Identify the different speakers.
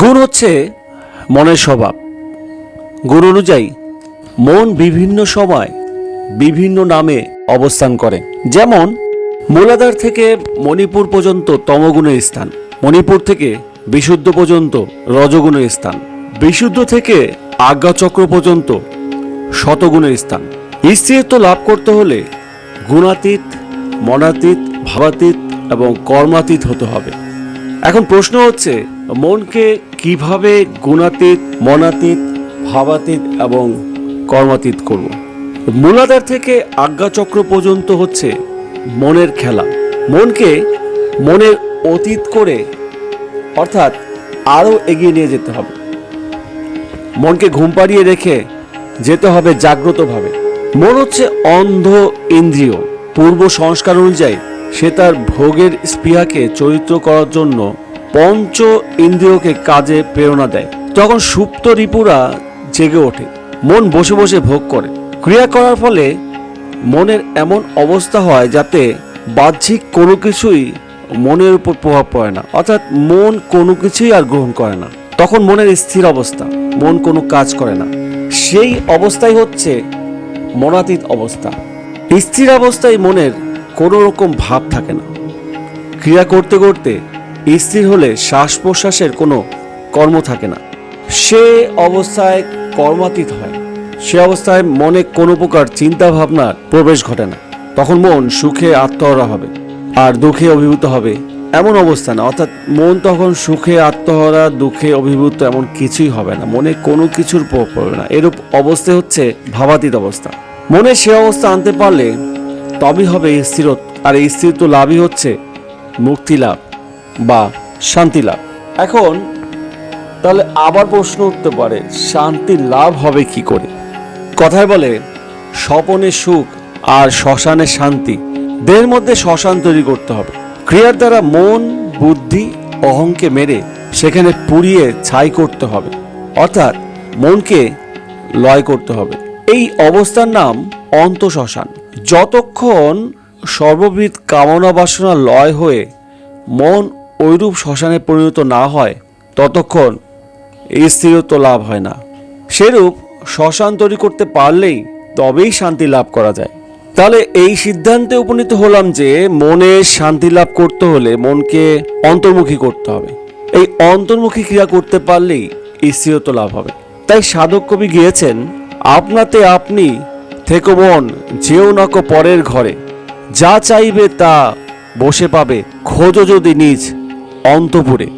Speaker 1: গুণ হচ্ছে মনের স্বভাব। গুণ অনুযায়ী মন বিভিন্ন সময় বিভিন্ন নামে অবস্থান করে। যেমন মূলাধার থেকে মণিপুর পর্যন্ত তমগুণের স্থান, মণিপুর থেকে বিশুদ্ধ পর্যন্ত রজগুণের স্থান, বিশুদ্ধ থেকে আজ্ঞাচক্র পর্যন্ত শতগুণের স্থান। স্ত্রীত্ব লাভ করতে হলে গুণাতীত, মনাতীত, ভাবাতীত এবং কর্মাতীত হতে হবে। এখন প্রশ্ন হচ্ছে, মনকে কীভাবে গুণাতীত, মনাতীত, ভাবাতীত এবং কর্মাতীত করব? মূলাধার থেকে আজ্ঞাচক্র পর্যন্ত হচ্ছে মনের খেলা। মনকে মনের অতীত করে, অর্থাৎ আরও এগিয়ে নিয়ে যেতে হবে। মনকে ঘুম পাড়িয়ে রেখে যেতে হবে জাগ্রতভাবে। মন হচ্ছে অন্ধ ইন্দ্রিয়। পূর্ব সংস্কার অনুযায়ী সে তার ভোগের স্পৃহাকে চরিত্র করার জন্য পঞ্চ ইন্দ্রিয়কে কাজে প্রেরণা দেয়। তখন সুপ্ত রিপুরা জেগে ওঠে, মন বসে বসে ভোগ করে। ক্রিয়া করার ফলে মনের এমন অবস্থা হয় যাতে বাহ্যিক কোনো কিছুই মনের উপর প্রভাব পড়ে না। অর্থাৎ মন কোনো কিছুই আর গ্রহণ করে না। তখন মনের স্থির অবস্থা, মন কোনো কাজ করে না। সেই অবস্থাই হচ্ছে মনাতীত অবস্থা। স্থির অবস্থায় মনের কোনো রকম ভাব থাকে না। ক্রিয়া করতে করতে স্থির হলে শ্বাস প্রশ্বাসের কোনো কর্ম থাকে না। সে অবস্থায় কর্মাতীত হয়। সে অবস্থায় মনে কোনো প্রকার চিন্তা ভাবনার প্রবেশ ঘটে না। তখন মন সুখে আত্মহরা হবে আর দুঃখে অভিভূত হবে এমন অবস্থা না। অর্থাৎ মন তখন সুখে আত্মহরা, দুঃখে অভিভূত এমন কিছুই হবে না। মনে কোনো কিছুর প্রভাব পড়বে না। এরূপ অবস্থা হচ্ছে ভাবাতীত অবস্থা। মনে সে অবস্থা আনতে পারলে তবেই হবে স্থির আর এই স্থিরত্ব লাভই হচ্ছে মুক্তি লাভ বা শান্তি লাভ। এখন, তাহলে আবার প্রশ্ন উঠতে পারে, শান্তি লাভ হবে কি করে? কথায় বলে, স্বপনে সুখ আর শ্মশানে শান্তি, দেহের মধ্যে শ্মশান তৈরি করতে হবে। ক্রিয়ার দ্বারা মন, বুদ্ধি, অহংকে মেরে সেখানে পুড়িয়ে ছাই করতে হবে। অর্থাৎ মনকে লয় করতে হবে। এই অবস্থার নাম অন্তঃশ্মশান। যতক্ষণ সর্ববিধ কামনা বাসনা লয় হয়ে মন ঐরূপ শ্মশানে পরিণত না হয়, ততক্ষণ স্থিরত্ব লাভ হয় না। সেরূপ শ্মশান তৈরি করতে পারলেই তবেই শান্তি লাভ করা যায়। তাহলে এই সিদ্ধান্তে উপনীত হলাম যে মনে শান্তি লাভ করতে হলে মনকে অন্তর্মুখী করতে হবে। এই অন্তর্মুখী ক্রিয়া করতে পারলেই স্থিরত্ব লাভ হবে। তাই সাধক কবি গিয়েছেন, আপনাতে আপনি থেকো মন, যেও নাকো পরের ঘরে। যা চাইবে তা বসে পাবে, খোঁজো যদি নিজ অন্তপুরে।